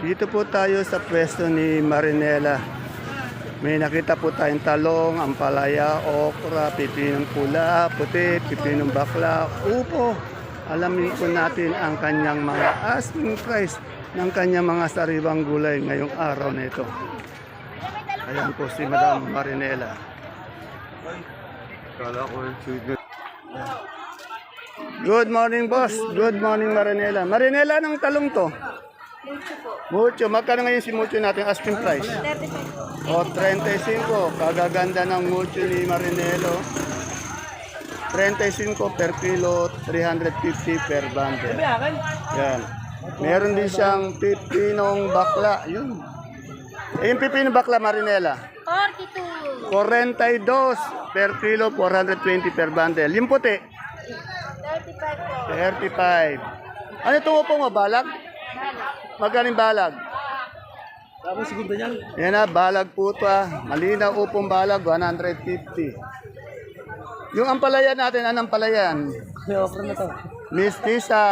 Dito po tayo sa pwesto ni Marinela. May nakita po tayong talong, ampalaya, okra, pipinong pula, puti, pipinong bakla, upo. Alamin po natin ang kanyang mga asking price ng kanyang mga sariwang gulay ngayong araw na ito. Ayan po si Madam Marinela. Kala ko. Good morning, boss. Good morning, Marinela. Marinela, ng talong to? Mucho. Magkano ngayon si Mucho natin asking price? 35. O, 35. Kagaganda ng Mucho ni Marinelo. 35 per kilo, 350 per bundle. Yan. Meron din siyang pipinong bakla. Yun. Eh, yung pipinong bakla, Marinela. 42. 42 per kilo, 420 per bundle. Yung puti, 35 po. 35. Ano ito po mo, balag? Magaling balag? Tapos segundo niyan. Yan na, balag po ito ah. Malinaw upong balag, 150. Yung ampalaya natin, anong ampalayan? May offer na to. Mistisa.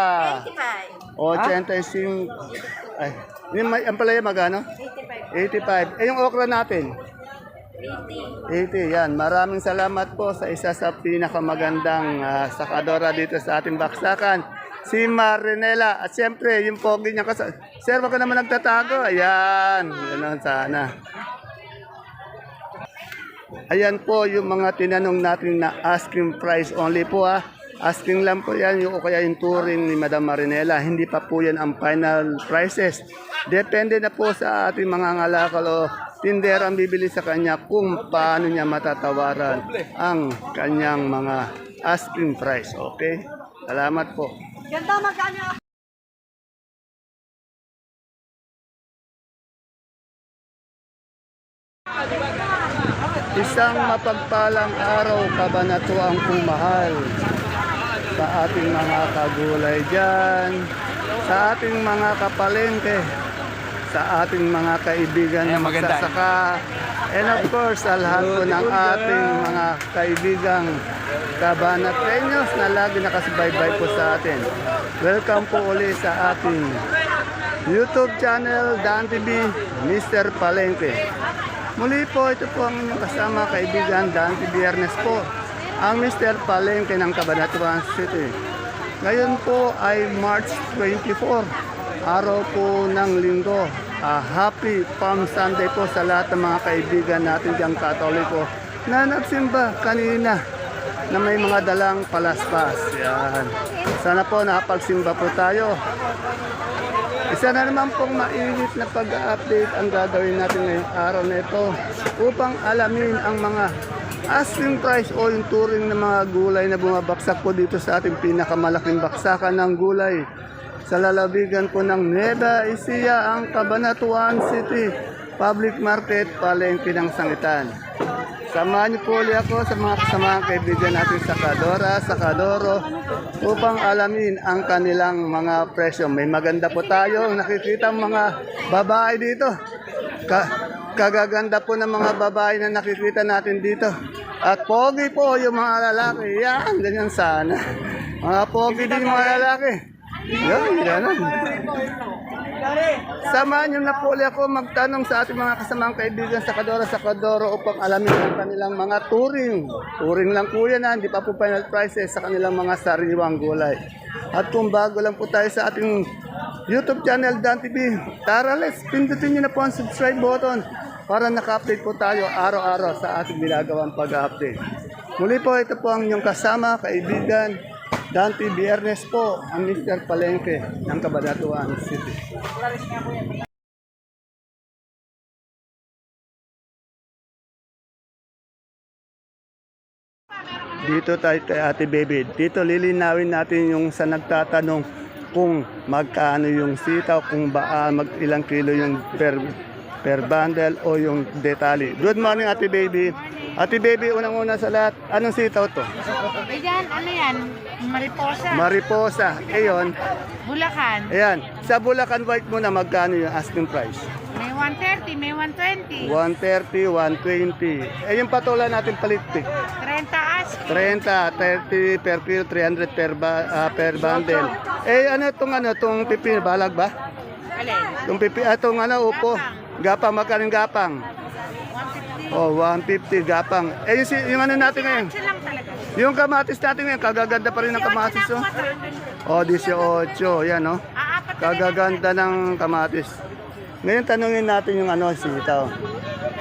85. 85. Ay, yung may ampalaya magano? 85. 85. Eh, yung okra natin? 80. 80, yan. Maraming salamat po sa isa sa pinakamagandang ah, sakadora dito sa ating baksakan. Si Marinela. At siyempre, yung pogi niya kasi. Sir, wag ka naman nagtatago. Ayan. Yan sana. Ayan po yung mga tinanong natin na asking price only po ah. Asking lang po yan yung o kaya yung touring ni Madam Marinela. Hindi pa po yan ang final prices. Depende na po sa ating mga ngalakal o tindera ang bibili sa kanya kung paano niya matatawaran ang kanyang mga asking price. Okay? Salamat po. Ganda magkano? Isang mapagpalang araw kabanatuang kumahal sa ating mga kagulay dyan, sa ating mga kapalengke, sa ating mga kaibigan na magsasaka, and of course, sa lahat po ng ating mga kaibigang kabanatenyos na lagi nakasubaybay po sa atin. Welcome po uli sa ating YouTube channel, Dan TV, Mr. Palengke. Muli po, ito po ang inyong kasama kaibigan, Dante Biernes po, ang Mr. Palengke ng Cabanatuan City. Ngayon po ay March 24, araw po ng linggo. Ah, happy Palm Sunday po sa lahat ng mga kaibigan natin diyang katoliko na nagsimba kanina na may mga dalang palaspas. Yan. Sana po nakapagsimba po tayo. Isa na naman pong mainit na pag-update ang gagawin natin ngayong araw na ito upang alamin ang mga asking price o yung turing ng mga gulay na bumabaksak po dito sa ating pinakamalaking baksakan ng gulay sa lalabigan po ng Nueva Ecija, ang Cabanatuan City Public Market, Palengke ng Sangitan. Samahan niyo po ulit ako sa mga kasamahan kaibigan natin sa Kadora, sa Kadoro upang alamin ang kanilang mga presyo. May maganda po tayo nakikita mga babae dito. Ka kagaganda po ng mga babae na nakikita natin dito. At pogi po yung mga lalaki. Yan, ganyan sana. Mga pogi din yung mga lalaki. Yan, ganun. Samahan niyo na po ulit ako magtanong sa ating mga kasamang kaibigan sa Kadoro sa Kadoro upang alamin ang kanilang mga touring. Touring lang po yan ha, hindi pa po final prices sa kanilang mga sariwang gulay. At kung bago lang po tayo sa ating YouTube channel Dan TV, tara let's pindutin niyo na po ang subscribe button para naka-update po tayo araw-araw sa ating ginagawang pag-update. Muli po, ito po ang inyong kasama, kaibigan, Dante Biernes po, ang Mr. Palengke ng Cabanatuan City. Dito tayo kay Ate Baby. Dito lilinawin natin yung sa nagtatanong kung magkano yung sitaw, kung ba, ah, mag ilang kilo yung per per bundle o yung detali. Good morning Ate Baby. Ate Baby, unang-una sa lahat, anong sitaw to? Ayan, ano yan? Mariposa. Mariposa. Ayon. Bulacan. Ayan. Sa Bulacan White mo na magkano yung asking price? May 130, may 120. 130, 120. Eh yung patola natin palitpik. 30 ask. 30, 30 per kilo, 300 per, ba, ah, per bundle. Eh ano itong ano, itong pipino, balag ba? Alin? Yung pipi, atong ano, upo. Gapang, magkano yung gapang? 150. Oh, 150 gapang. Eh, yung, si- yung ano natin ngayon? Yung kamatis natin ngayon, kagaganda pa rin ng kamatis, oh. Oh, 18, yan, oh. Kagaganda ng kamatis. Ngayon tanungin natin yung ano, sitaw.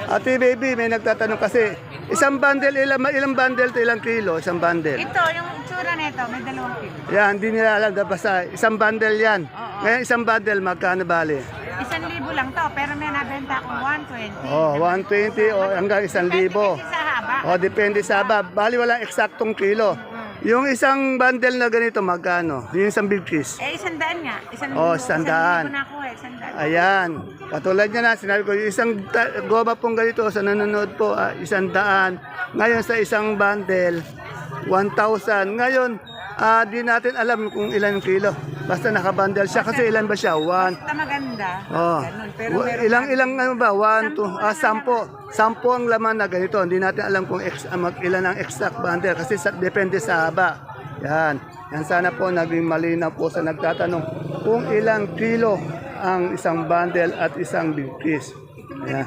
Ate baby, may nagtatanong kasi, isang bundle, ilang, ilang bundle to ilang kilo? Isang bundle. Ito, yung tsura nito, may dalawang kilo. Yan, hindi nila alam, basta isang bundle yan. Ngayon isang bundle, magkano bali? Isang libo lang to, pero may nabenta akong 120. Oh, 120 o hanggang isang libo. Kasi sa haba. O, depende sa haba. Bali, wala eksaktong kilo. Yung isang bundle na ganito, magkano? Yung isang big fish. Eh, isang daan nga. Isang Oh, libo. isang daan. libo na ako eh, isang daan. Ayan. Katulad niya na, sinabi ko, yung isang ta- goma pong ganito sa nanonood po, ah, isang daan. Ngayon sa isang bundle, 1,000. Ngayon, ah, di natin alam kung ilan kilo. Basta nakabundle siya. Kasi ilan ba siya? One. Basta maganda. Oh. Ganun. Pero Wa- meron ilang ilang ano ba? One, two, ah, sampo. Sampo ang laman na ganito. Hindi natin alam kung ex, ah, mag, ilan ang exact bundle kasi sa, depende sa haba. Yan. Yan sana po naging malinaw po sa nagtatanong kung ilang kilo ang isang bundle at isang big piece. Yan.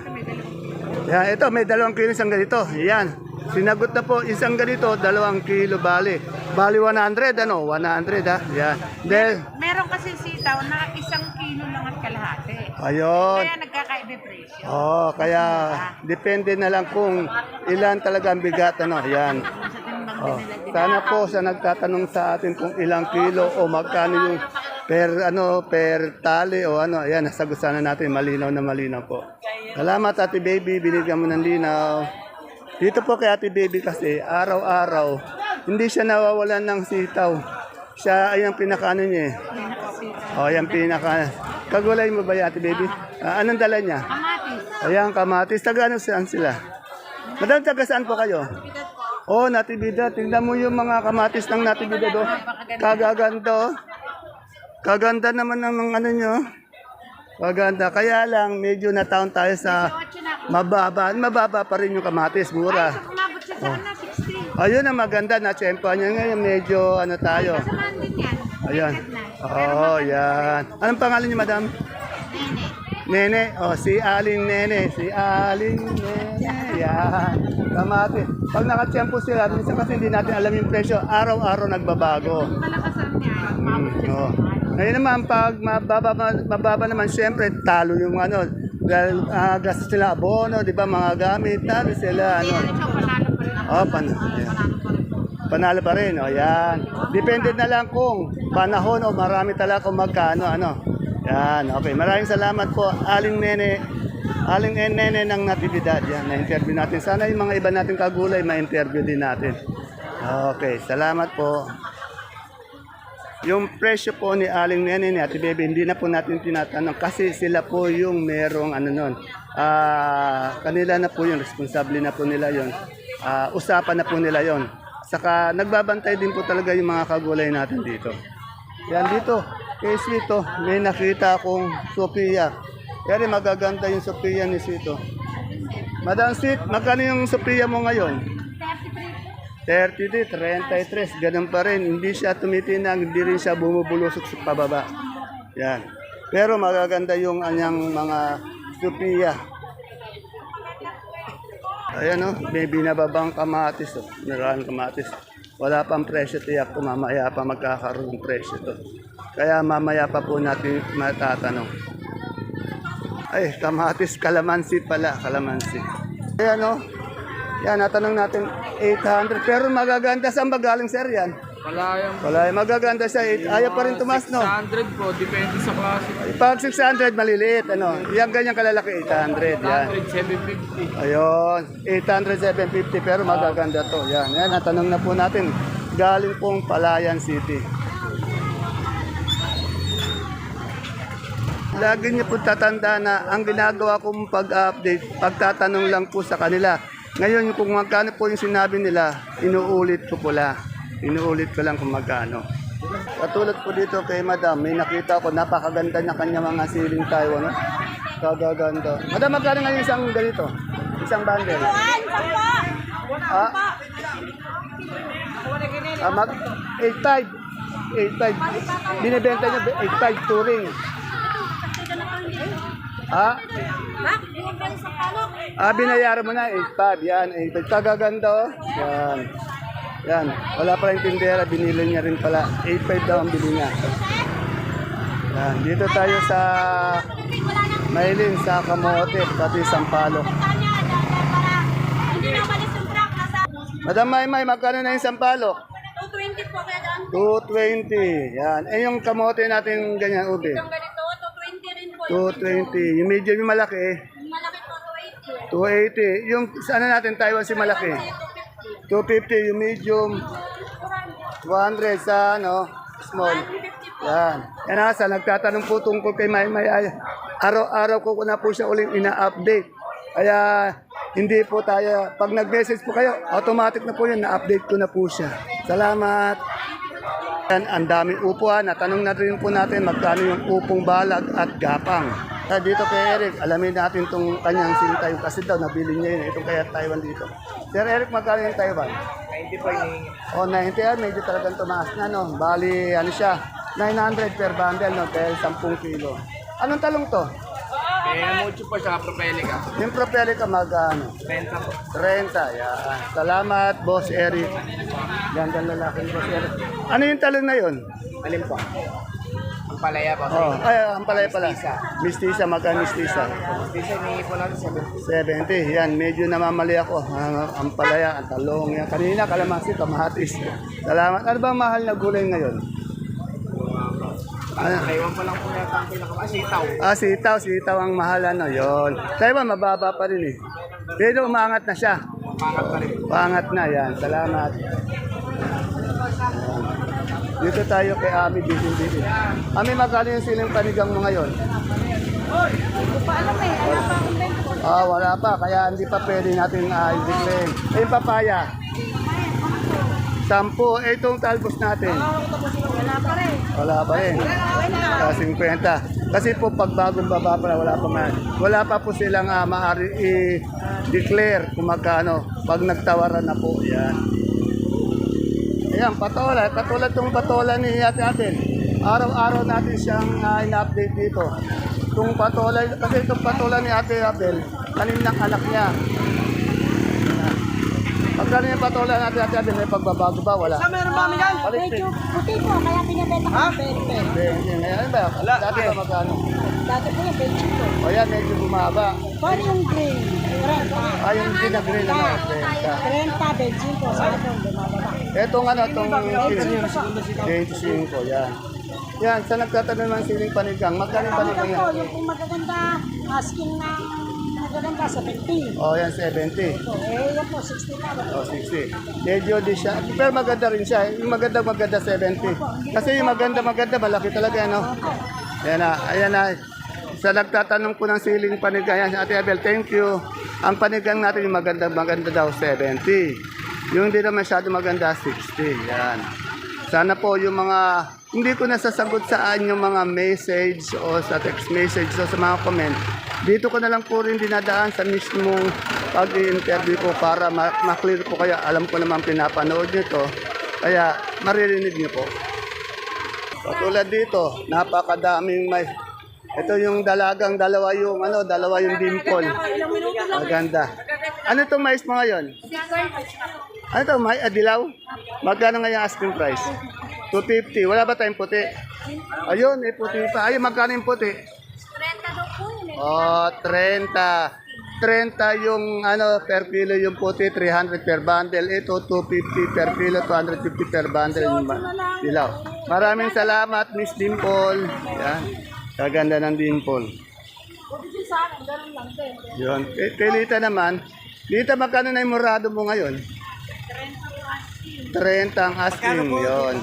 Yan, ito may dalawang kilo isang ganito. Yan. Sinagot na po isang ganito, dalawang kilo bali. Bali 100 ano? 100 ha. Yan. Then, Meron kasi sitaw na isang kilo lang at kalahati. ayun. Kaya nagkakaiba presyo. Oh, kaya depende na lang kung ilan talaga ang bigat ano. Yan. Sa timbang Oh. din nila. Sana po sa nagtatanong sa atin kung ilang kilo o magkano yung per ano per tali o ano, ayan, nasagot sana natin malinaw na malinaw po. Salamat Ate Baby, binigyan mo ng linaw. Dito po kay Ate Baby kasi araw-araw hindi siya nawawalan ng sitaw. Siya ay ang pinakaano niya eh. Oh, yan pinaka. Kagulay mo ba yan, Ate Baby? Ah, anong dala niya? Kamatis. Ayan, kamatis. Taga ano saan sila? Madam, taga saan po kayo? Oh, natibida. Tingnan mo yung mga kamatis ng natibida do. Kagaganda. oh. Kaganda naman ng mga ano nyo. Kaganda. Kaya lang, medyo nataon tayo sa mababa. Mababa pa rin yung kamatis. Mura. Umabot Ayun ang maganda. Na-tsempo niya ngayon. Medyo ano tayo. Samahan din yan. Na. Oh, yan. Anong pangalan niyo, madam? Nene. Nene, oh, si Aling Nene, si Aling Nene, yan. Kamati. Pag nakatiyempo sila, minsan kasi hindi natin alam yung presyo, araw-araw nagbabago. Malakasan niya. Mm, oh. Ngayon naman, pag mababa, mababa naman, syempre, talo yung ano, dahil uh, gastos sila abono, di ba, mga gamit, talo sila, ano. Oh, pan yeah. Panalo pa rin, oh, yan. Depende na lang kung panahon o marami talaga kung magkano, ano. Yan, okay. Maraming salamat po, Aling Nene. Aling Nene ng Natividad. Yan, na-interview natin. Sana yung mga iba nating kagulay, ma-interview din natin. Okay, salamat po. Yung presyo po ni Aling Nene ni Ate Bebe, hindi na po natin tinatanong kasi sila po yung merong ano nun. Ah, kanila na po yung responsable na po nila yon. Ah, usapan na po nila yon. Saka nagbabantay din po talaga yung mga kagulay natin dito. Yan dito, kay Sito, may nakita akong Sophia. Kaya magaganda yung Sophia ni Sito. Madam Sweet, magkano yung Sophia mo ngayon? 30 33, ganun pa rin. Hindi siya tumitinang, hindi rin siya bumubulusok sa pababa. Yan. Pero magaganda yung anyang mga Sophia. Ayan o, may binababang kamatis. Oh. Meron kamatis. Wala pang presyo tiyak ko, mamaya pa magkakaroon ng presyo to. Kaya mamaya pa po natin matatanong. Ay, kamatis, kalamansi pala, kalamansi. Ayan o, yan, natanong natin 800. Pero magaganda saan ba galing sir yan? Wala yung Wala, magaganda siya. Eight- Ayaw pa rin tumas, no? 600 po, depende sa klase. Pag 600, maliliit, ano? Yan, ganyan kalalaki, 800, yan. 100, 750. Ayun, 800, 750, pero magaganda to. Yan, yan, natanong na po natin. Galing pong Palayan City. Lagi niyo po tatanda na ang ginagawa kong pag-update, pagtatanong lang po sa kanila. Ngayon, kung magkano po yung sinabi nila, inuulit ko po lang. Inuulit ko lang kung magkano. Katulad po dito kay Madam, may nakita ko, napakaganda niya kanya mga ceiling Taiwan. No? Kagaganda. Madam, magkano ngayon isang ganito? Isang bundle? Ah, ah mag 8.5. 8.5. Binibenta niya 8.5 touring. Palok. Ah, binayaran mo na, 8.5. Yan, 8.5. Kagaganda, oh. Yan. Yan. Wala pa yung tindera, binili niya rin pala. 8.5 daw ang bili niya. Yan. Dito tayo sa Maylin, sa Kamote, pati Sampalo. Hindi na umalis yung truck. Nasa Madam Maymay, magkano na yung Sampalo? 220 po kaya doon. 220. Yan. Eh, yung kamote natin ganyan, ube. Yung ganito, 220 rin po. 220. Yung medium, yung malaki, malaki po, 280. 280. Yung, sana natin, Taiwan si malaki. 250. Yung medium, 200 sa, ano, small. Yan. Yan nasa, nagtatanong po tungkol kay Maymay. Ay, Araw-araw ko na po siya uling ina-update. Kaya, hindi po tayo, pag nag-message po kayo, automatic na po yun, na-update ko na po siya. Salamat. Yan, ang daming upuan. Natanong na rin po natin magkano yung upong balag at gapang. Kaya dito kay Eric, alamin natin itong kanyang sintay kasi daw nabili niya yun. Itong kaya Taiwan dito. Sir Eric, magkano yung Taiwan? 90 po yung O, 90 yan. Medyo talagang tumaas na, no? Bali, ano siya? 900 per bundle, no? Dahil 10 kilo. Anong talong to? Kaya mucho po siya, propelica. Yung propelica mag-ano? 30 po. 30, yan. Salamat, Boss Eric. Gandang lalaki ni Boss Eric. Ano yung talong na yun? Alin po? Ang palaya po. Oh, ay, ang palay pala. Mistisa, magka mistisa. Dito hinihingi po natin 70. 70, yan, medyo namamali ako. Ang, ang palaya, ang talong, yan. Kanina, kalamansi, kamahatis. Salamat. Ano ba mahal na gulay ngayon? Ano? Taiwan pa lang po yata ang pinakamasitaw. Ah, sitaw, sitaw ang mahal, ano, yon. Taiwan, mababa pa rin eh. Pero umangat na siya. Pangat pa rin. Pangat na, yan. Salamat. Yan. Dito tayo kay Ami Bitin Bitin. Ami, magkano yung siling panigang mo ngayon? Hindi pa alam eh. Wala pa akong bento. Ah, wala pa, kaya hindi pa pwede natin uh, i-declare. Eh, yung papaya. Sampu, eh, itong talbos natin. Wala pa rin. Wala pa rin. Sa 50. Kasi po pag bagong baba pa, wala pa man. Wala pa po silang uh, maaari i-declare kung magkano. Pag nagtawaran na po, yan. Ayan, patola. Katulad tong patola ni Ate Abel. Araw-araw natin siyang uh, in-update dito. Itong patola, kasi itong patola ni Ate Abel, kaninang anak niya. Pagkano yung patola natin Ate Abel, may pagbabago ba? Wala. meron ba yan? Balik, Medyo puti po, kaya pinabenta ko ng 20. Hindi, hindi. Ngayon ba? Dati ba magkano? Dati po yung 20 po. O yan, medyo bumaba. Paano yung green? 30. Ah, yung ginagrin na na. 30, 25 po sa atin. Bumababa. Etong ano, itong 25, yan. Yan, sa nagtatanong ng siling panigang, magkano yung panigang yan? yung kung magaganda, asking ng magaganda, 70. O yan, 70. So, eh, yan po, 60 pa. O, 60. Medyo di siya. Pero maganda rin siya. Yung maganda maganda 70. Kasi yung maganda maganda malaki talaga ano. Ayan na, ayan na. Sa nagtatanong po ng siling panigang, yan, Ate Abel, thank you. Ang panigang natin yung maganda maganda daw 70. Yung hindi na masyado maganda 60. Yan. Sana po yung mga hindi ko nasasagot saan yung mga message o sa text message o sa mga comment. Dito ko na lang po rin dinadaan sa mismong pag-interview ko para ma- ma-clear po kaya alam ko naman pinapanood nyo to. Kaya maririnig nyo po. Katulad dito, napakadaming may ito yung dalagang dalawa yung ano, dalawa yung dimple. Maganda. Ano itong mais mo ngayon? Ano ito, may adilaw? Magkano nga yung asking price? 250. Wala ba tayong puti? Ayun, may puti pa. Ayun, magkano yung puti? 30 daw po yun eh. Oh, 30. 30 yung ano per kilo yung puti, 300 per bundle. Ito 250 per kilo, 250 per bundle yung dilaw. Maraming salamat, Miss Dimple. Yan. Kaganda ng Dimple. Yun. Kay, kay Lita naman, Lita, magkano na yung murado mo ngayon? 30 ang asking. Yun.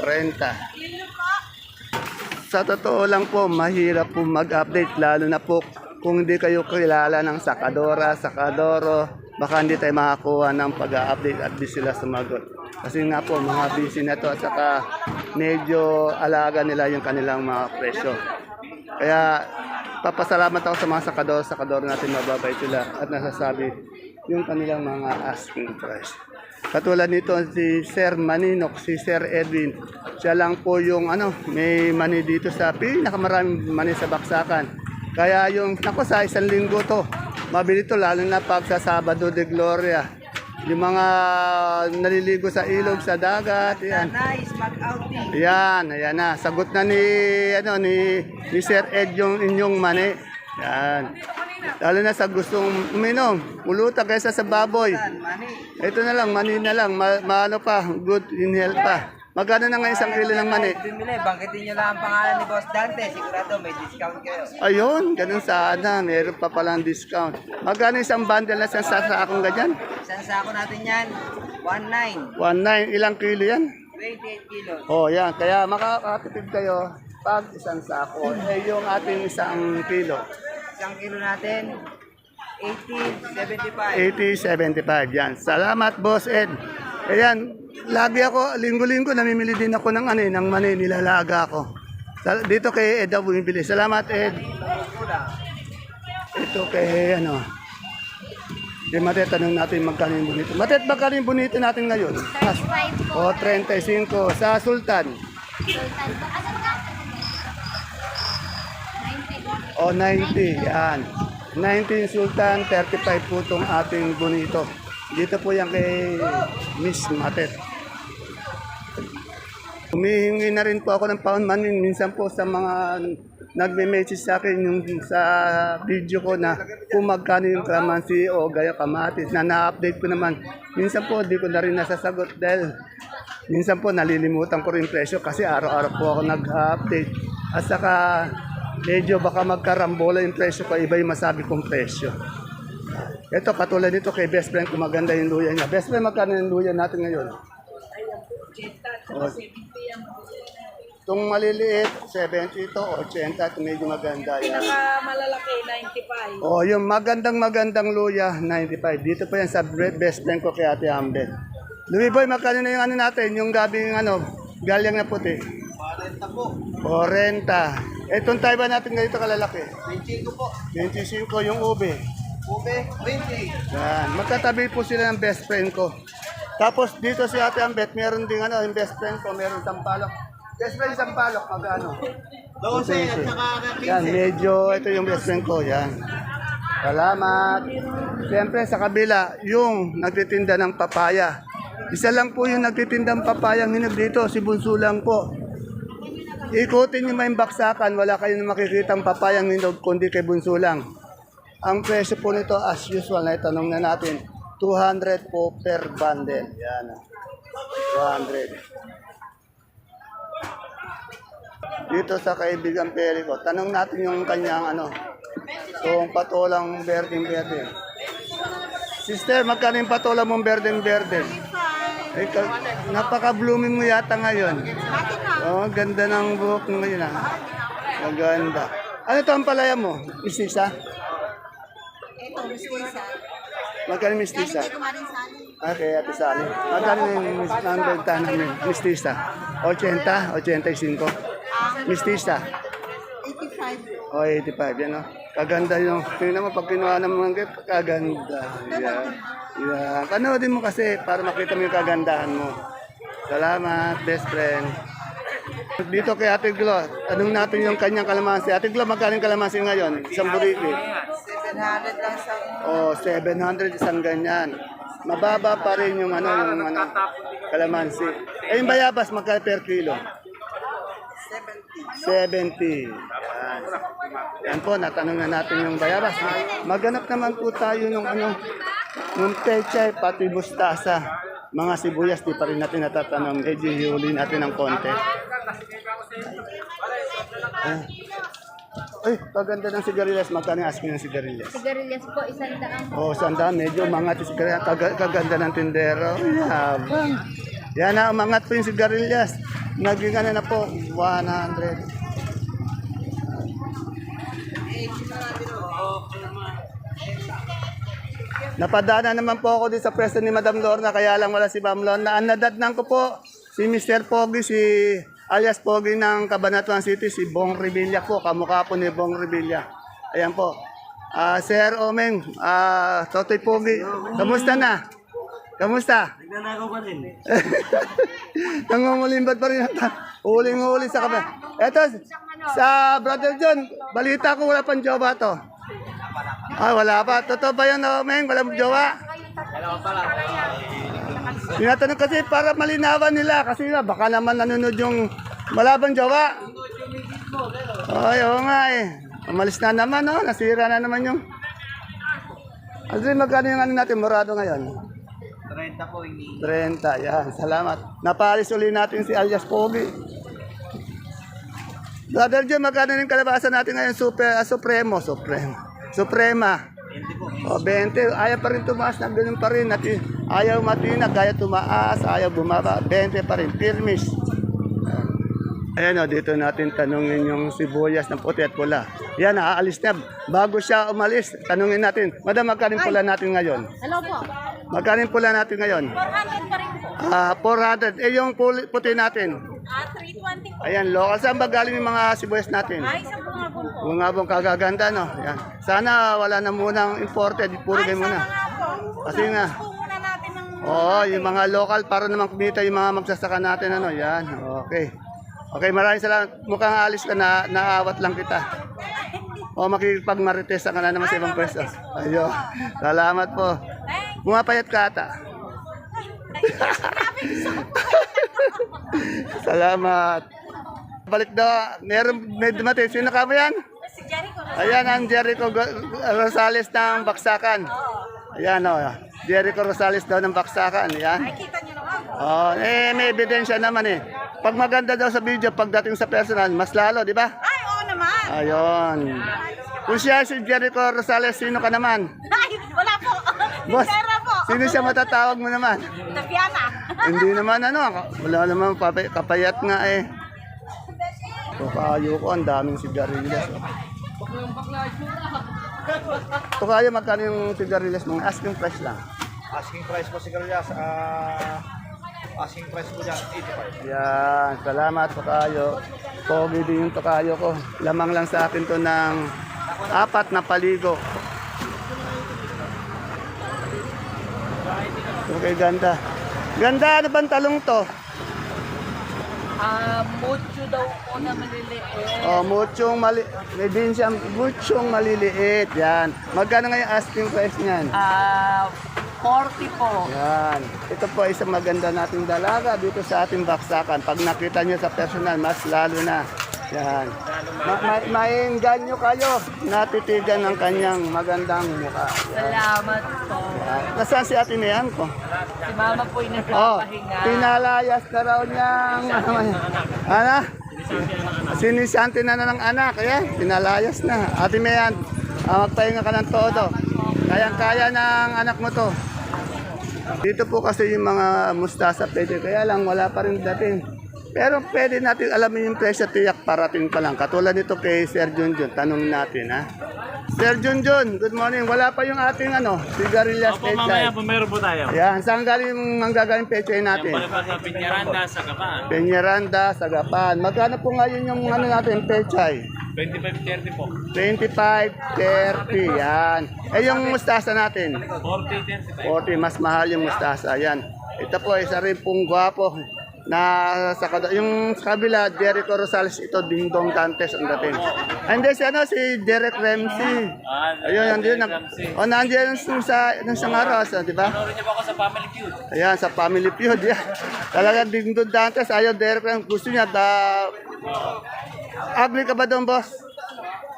30. Sa totoo lang po, mahirap po mag-update lalo na po kung hindi kayo kilala ng sakadora, sakadoro, baka hindi tayo makakuha ng pag-update at di sila sumagot. Kasi nga po, mga busy na to at saka medyo alaga nila yung kanilang mga presyo. Kaya papasalamat ako sa mga sakador, sakador natin mababay sila at nasasabi yung kanilang mga asking price. Katulad nito si Sir Maninok, si Sir Edwin. Siya lang po yung ano, may mani dito sa pinakamaraming mani sa baksakan. Kaya yung, ako sa isang linggo to, mabili to lalo na pag sa Sabado de Gloria. Yung mga naliligo sa ilog, sa dagat, yan. Nice, mag-outing. Yan, ayan na. Sagot na ni, ano, ni, ni Sir Ed yung inyong mani. Yan. Lalo na sa gustong uminom, uluta kaysa sa baboy. Ito na lang, mani na lang, ma, maano pa, good in health pa. Magkano na nga isang kilo ng mani? Bumili, bangkitin nyo lang ang pangalan ni Boss Dante. Sigurado may discount kayo. Ayun, ganun sana, meron pa palang discount. Magkano isang bundle na sa sa akong ganyan? Isang sako natin yan, 1.9, 1.9, ilang kilo yan? 28 kilos. Oh, yan. Kaya makakatipid kayo pag isang sako. Eh, yung ating isang kilo. Isang kilo natin, 80, 75. 80-75 yan. Salamat, Boss Ed. Ayan, lagi ako, linggo-linggo, namimili din ako ng ano, eh, ng mani, nilalaga ako. Dito kay Ed ako bumibili. Salamat, Ed. Ito kay, ano, Di Matet, tanong natin magkano yung bonito. Matet, magkano yung bonito natin ngayon? 35 po. O, 35. Sa Sultan. Sultan po. Asan ka? 90. O, 90. Yan. 19 Sultan, 35 po itong ating bonito. Dito po yan kay Miss Matet. Humihingi na rin po ako ng pound money minsan po sa mga nagme-message sa akin yung sa video ko na kung magkano yung kalamansi o gaya kamatis na na-update ko naman. Minsan po di ko na rin nasasagot dahil minsan po nalilimutan ko rin presyo kasi araw-araw po ako nag-update. At saka medyo baka magkarambola yung presyo ko, iba yung masabi kong presyo. Ito, katulad nito kay best friend ko maganda yung luya niya. Best friend, magkano yung luya natin ngayon? O, Itong maliliit, 70 ito, 80 ito medyo maganda yan. malalaki, 95. Oh, yung magandang magandang luya, 95. Dito pa yan sa best friend ko kay Ate Ambet. Louis Boy, magkano na yung ano natin, yung gabing ano, galyang na puti? 40 po. 40. Itong taiba natin ganito kalalaki. 25 po. 25 yung ube. Ube, 20. Yan, magkatabi po sila ng best friend ko. Tapos dito si Ate Ambet, meron ding ano, yung best friend ko, meron sampalok. Best friend sampalok, magkano? 12 at saka Yan, medyo ito yung best friend ko, yan. Salamat. Siyempre sa kabila, yung nagtitinda ng papaya. Isa lang po yung nagtitinda ng papaya ng hinog dito, si Bunso lang po. Ikutin niyo may baksakan, wala kayong makikita ang papayang hinog kundi kay Bunso lang. Ang presyo po nito as usual na itanong na natin, 200 po per bundle. Yan. ah. 200. Dito sa kaibigan Peri ko, tanong natin yung kanyang ano, yung patolang berdeng berde. Sister, magkano yung patola mong berdeng berde? Eh, ka- napaka-blooming mo yata ngayon. Oh, ganda ng buhok mo ngayon ah. Maganda. Ano to ang palaya mo? Mistisa? Ito, mistisa. Magkano mistisa? Okay, ate Sally. Magkano yung benta namin? Mistisa? 80? 85? Mistisa? 85. O, 85. Yan o. Kaganda yung, tingnan mo, pag kinuha ng mga gift, kaganda. Yan. Yan. Panoodin mo kasi para makita mo yung kagandahan mo. Salamat, best friend. Dito kay Ate Glo, tanong natin yung kanyang kalamansi. Ate Glo, magkano yung kalamansi ngayon? Isang buriki. 700 lang sa O, 700 isang ganyan. Mababa pa rin yung ano, yung ano, kalamansi. Eh, yung bayabas, magkano per kilo? 70. Yan. Yan po, natanong na natin yung bayabas. Maganap naman po tayo ng ano, ng pechay, pati bustasa. Mga sibuyas, di pa rin natin natatanong. Medyo hihuli natin ng konti. Ah. Ay, paganda ng sigarilyas. Magkano yung asking ng sigarilyas? Sigarilyas po, isang daan. Oh, sanda, medyo umangat yung sigarilyas. Kag- kaganda ng tindero. Yabang. Yan na, umangat po yung sigarilyas. Naging ano na po, 100. Napadana naman po ako din sa pwesto ni Madam Lorna, kaya lang wala si Ma'am Lorna. Ang ko po, si Mr. Pogi, si alias Pogi ng Cabanatuan City, si Bong Revilla po, kamukha po ni Bong Revilla. Ayan po. Ah, Sir Omeng, ah, Totoy Pogi, kamusta na? Kamusta? Nagnanakaw pa rin. Nangungulimbat pa rin ata. Uling-uli sa kaban. Eto, sa Brother John, balita ko wala pang jowa to. Ah, wala pa. Totoo ba yan, oh, Meng? Walang jowa? Tinatanong kasi para malinawan nila kasi baka naman nanonood yung malabang jowa. Ay, oo nga eh. Umalis na naman, oh. Nasira na naman yung... Aldrin, magkano yung ano natin, morado ngayon? 30 po ini. 30, yan. Salamat. Napalis uli natin si alias Pogi. Brother Jim, magkano yung kalabasa natin ngayon? Super, ah, Supremo, Supremo. Suprema. O, 20. Ayaw pa rin tumaas na ganun pa rin. At ayaw matinag, ayaw tumaas, ayaw bumaba. 20 pa rin. Pirmis. Ayan o, dito natin tanungin yung sibuyas ng puti at pula. Yan, aalis na. Bago siya umalis, tanungin natin. Madam, magkano pula natin ngayon? Hello po. Magkano yung pula natin ngayon? 400 pa rin po. Ah, 400. Eh, yung puli- puti natin. Ah, 320 po. Ayan, local. Saan ba galing yung mga sibuyas natin? Ay, isang bunga po po. Kung nga bang kagaganda, no? Yan. Sana wala na munang imported. Puro kayo muna. po. Kasi nga. Muna natin ng... Oo, yung mga local para naman kumita yung mga magsasaka natin. Ano? Yan. Okay. Okay, maraming salamat. Mukhang alis ka na, naawat lang kita. O makikipagmarites ka na naman sa ibang pwesto. Ayo. Salamat po. Pumapayat ka ata. Salamat. Balik daw. Meron, may dumating. Sino ka mo yan? Si Jericho. Ayan ang Jericho Rosales ng Baksakan. Ayan o. Jericho Rosales daw ng Baksakan. Ayan. Kita niyo naman. Oh, eh, may ebidensya naman eh. Pag maganda daw sa video, pagdating sa personal, mas lalo, di ba? Ay, oo naman. Ayun. Kung siya si Jericho Rosales, sino ka naman? Ay, wala. Boss, po. sino siya matatawag mo naman? Tapiana. Hindi naman ano, wala naman papay, kapayat nga eh. Tukayo ko, ang daming sigarilyas. Tukayo, magkano yung sigarilyas mo? Asking price lang. Asking price po sigarilyas. Ah, asking price po dyan, 85. Yan, salamat Tukayo. Pogi din yung Tukayo ko. Lamang lang sa akin to ng apat na paligo. Okay, ganda. Ganda, ano bang talong to? Ah, mucho daw po na maliliit. Oh, muchong mali may din siyang muchong maliliit. Yan. Magkano nga yung asking price niyan? Ah, 40 po. Yan. Ito po isang maganda nating dalaga dito sa ating baksakan. Pag nakita nyo sa personal, mas lalo na. Yan. Ma ma maingganyo kayo. Natitigan ng kanyang magandang mukha. Salamat po. Yan. Nasaan si Ate Mian ko? Si mama po yung Oh, nagpapahinga. pinalayas na raw niyang ano, ano? Sinisante na na ng anak. Ayan, pinalayas na. Ate Mian, ah, magpahinga ka ng todo. Kayang-kaya ng anak mo to. Dito po kasi yung mga mustasa pwede. Kaya lang wala pa rin dating. Pero pwede natin alamin yung presyo tiyak parating pa lang. Katulad nito kay Sir Junjun. Tanong natin ha. Sir Junjun, good morning. Wala pa yung ating ano, sigarilyas Opo, mamaya po meron po tayo. Ayan, saan galing yung manggagaling pechay natin? Balik pa sa Piñaranda sa Kapaan. Peñaranda, Sagapan. Magkano po ngayon yung ano natin, pechay? 25-30 po. 25, 30, yan. Eh yung mustasa natin, 40-35. 40, mas mahal yung mustasa, yan. Ito po, isa rin pong gwapo na sa kada, yung sa kabila, Jericho Rosales, ito, Dingdong Dantes ang dating. And then si, ano, si Derek Ramsey. Ah, Ayun, nandiyan. Derek Na, Ramsey. o, nandiyan sa, yung sa Ngaros, di ba? Panorin niyo ba ako sa Family Feud? Ayan, sa family feud yan. Talagang Dingdong Dantes, ayaw Derek lang. Gusto niya, da... Agree ka ba doon, boss?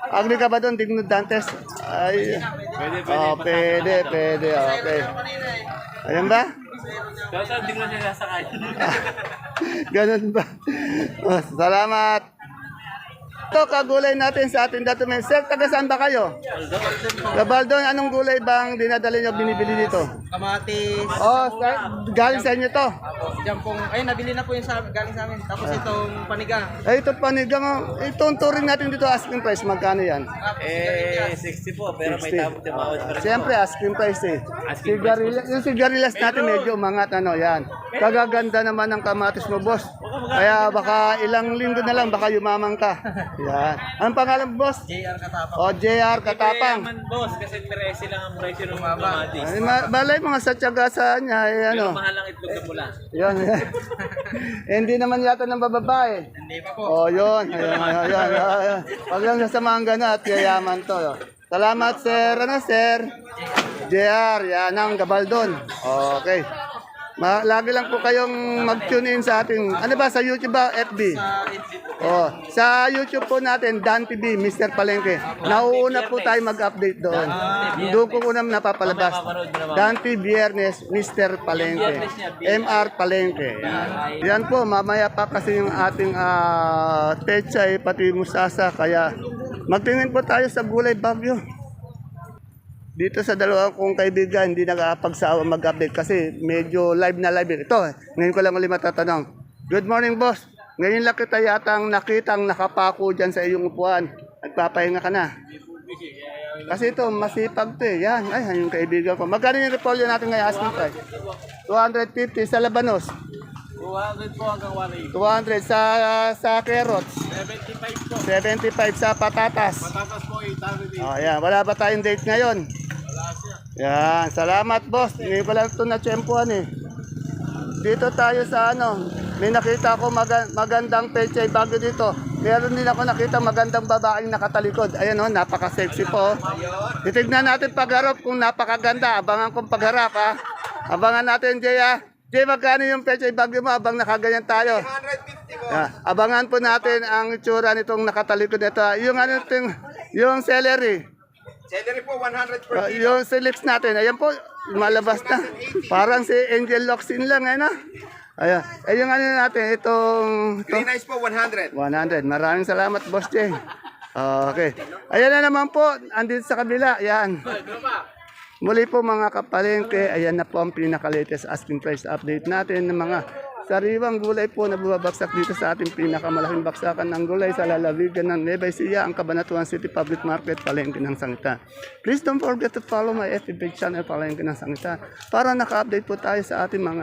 Agree ka ba doon, Dingdong Dantes? Ay, oh, pwede, pwede, okay. Ayan ba? Pero saan di ko siya sasakay? Ganun ba? Oh, salamat. Ito, kagulay natin sa ating dato. Sir, taga saan ba kayo? Gabaldon, anong gulay bang dinadala niyo binibili dito? Kamatis. Oh, sa, galing sa inyo to. Diyan pong, ayun, nabili na po yung sa, galing sa amin. Tapos itong paniga. Ay, ito panigang, itong touring natin dito, asking price, magkano yan? eh, 60 po. Pero may 60. tabot yung bawat pa rin. Siyempre, asking price eh. Asking Sigarilas, yung sigarilas natin medyo umangat, ano, yan. Kagaganda naman ng kamatis mo, boss. Kaya baka ilang linggo na lang, baka yumamang ka. Yan. Anong pangalan mo, boss? JR Katapang. O, JR Katapang. Yaman boss, kasi 13 lang ang presyo ng kamatis. Ay, ma- balay mga sa tiyaga sa niya, eh, Pero ano. mahal ang itlog na pula. Yun, yan. Eh, Hindi naman yata ng bababae. Hindi pa po. Oh, yun. Ayun, ayun, ayun, ayun. Huwag lang sasamahan ka na at yayaman to. oh. Salamat, sir. Ano, sir? JR, yan ang gabaldon. Okay. Ma lagi lang po kayong mag-tune in sa ating, ano ba, sa YouTube ba, FB? Oh, sa YouTube po natin, Dan TV, Mr. Palengke. Nauuna po tayo mag-update doon. Doon ko unang napapalabas. Dan TV, Biyernes, Mr. Palengke. MR Palengke. Yan. Po, mamaya pa kasi yung ating uh, pechay, pati musasa. Kaya magtingin po tayo sa gulay bagyo. Dito sa dalawang kong kaibigan, hindi nakakapagsawa mag-update kasi medyo live na live. Ito, ngayon ko lang ulit matatanong. Good morning, boss. Ngayon lang kita yatang nakitang nakapako dyan sa iyong upuan. Nagpapahinga ka na. Kasi ito, masipag to eh. Yan, ay, yung kaibigan ko. Magkano yung repolyo natin ngayon, asking price? 250 sa labanos. 200 po hanggang 180. 200 sa sa carrots. 75 po. 75 sa patatas. Patatas po 800 Oh, yan. Wala ba tayong date ngayon? Yan. Salamat, boss. Hindi ko lang ito na-tsempuhan eh. Dito tayo sa ano. May nakita ko maga- magandang pechay bago dito. Meron din ako nakita magandang babaeng nakatalikod. Ayan o, napaka-sexy po. Titignan natin pagharap kung napakaganda. Abangan kong pagharap ha. Abangan natin, Jay ha. Jay, magkano yung pechay bagyo mo abang nakaganyan tayo? 150 po. Yeah. Abangan po natin ang itsura nitong nakatalikod nito. Yung ano itong, yung celery. Celery po 100 per Uh, kilo. yung silips natin. Ayan po, malabas na. Parang si Angel Locsin lang, eh, no? Ayan. Eh, yung ano natin, itong... Ito, Green ice po 100. 100. Maraming salamat, Boss Jay. Okay. Ayan na naman po. Andito sa kabila. Ayan. Muli po mga kapalengke, ayan na po ang pinaka-latest asking price update natin ng mga sariwang gulay po na bumabagsak dito sa ating pinakamalaking baksakan ng gulay sa lalawigan ng Nueva Ecija, ang Cabanatuan City Public Market, Palengke ng Sangita. Please don't forget to follow my FB channel, Palengke ng Sangita, para naka-update po tayo sa ating mga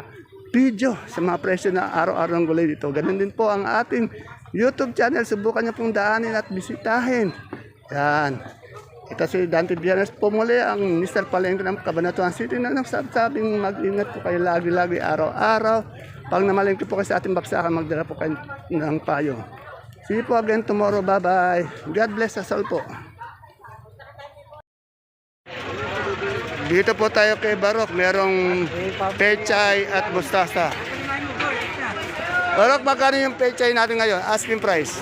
video sa mga presyo na araw-araw ng gulay dito. Ganun din po ang ating YouTube channel. Subukan niyo pong daanin at bisitahin. Yan. Ito si Dante Villanes po muli ang Mr. Palengke ng Cabanatuan City na nagsasabing mag-ingat po kayo lagi-lagi araw-araw. Pag namalengke po kayo sa ating baksakan, magdala po kayo ng payo. See you po again tomorrow. Bye-bye. God bless us all po. Dito po tayo kay Barok. Merong pechay at mustasa. Barok, magkano yung pechay natin ngayon? Asking price?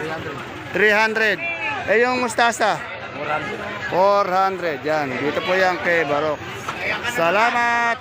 300. Eh yung mustasa? 400. Yan. Dito po yan kay Barok. Salamat.